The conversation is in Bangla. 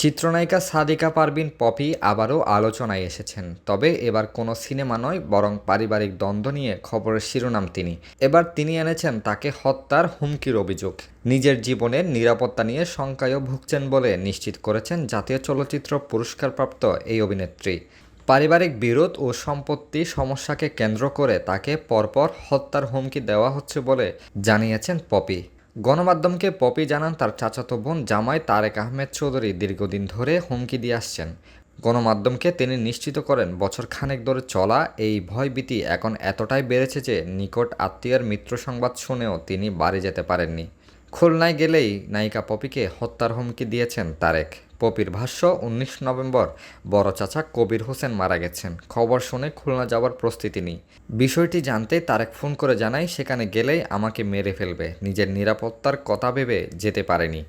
চিত্রনায়িকা সাদিকা পারভিন, পপি আবারও আলোচনায় এসেছেন। তবে এবার কোনো সিনেমা নয়, বরং পারিবারিক দ্বন্দ্ব নিয়ে খবরের শিরোনাম তিনি। এবার তিনি এনেছেন তাকে হত্যার হুমকির অভিযোগ। নিজের জীবনের নিরাপত্তা নিয়ে শঙ্কায়ও ভুগছেন বলে নিশ্চিত করেছেন জাতীয় চলচ্চিত্র পুরস্কারপ্রাপ্ত এই অভিনেত্রী। পারিবারিক বিরোধ ও সম্পত্তি সমস্যাকে কেন্দ্র করে তাকে পরপর হত্যার হুমকি দেওয়া হচ্ছে বলে জানিয়েছেন পপি। গণমাধ্যমকে পপি জানান তার চাচাতো বোন জামাই তারেক আহমেদ চৌধুরী। দীর্ঘদিন ধরে হুমকি দিয়ে আসছেন। গণমাধ্যমকে তিনি নিশ্চিত করেন, বছর খানেক ধরে চলা এই ভয়ভীতি এখন এতটাই বেড়েছে যে নিকট আত্মীয়ের মিত্র সংবাদ শুনেও তিনি বাড়ি যেতে পারেননি। খুলনায় গেলেই নায়িকা পপিকে হত্যার হুমকি দিয়েছেন তারেক। পপির ভাষ্য, উনিশ নভেম্বর বড় চাচা কবির হোসেন মারা গেছেন। খবর শুনে খুলনা যাওয়ার প্রস্তুতি নিই। বিষয়টি জানতে তারেক ফোন করে জানাই সেখানে গেলেই আমাকে মেরে ফেলবে। নিজের নিরাপত্তার কথা ভেবে যেতে পারেনি।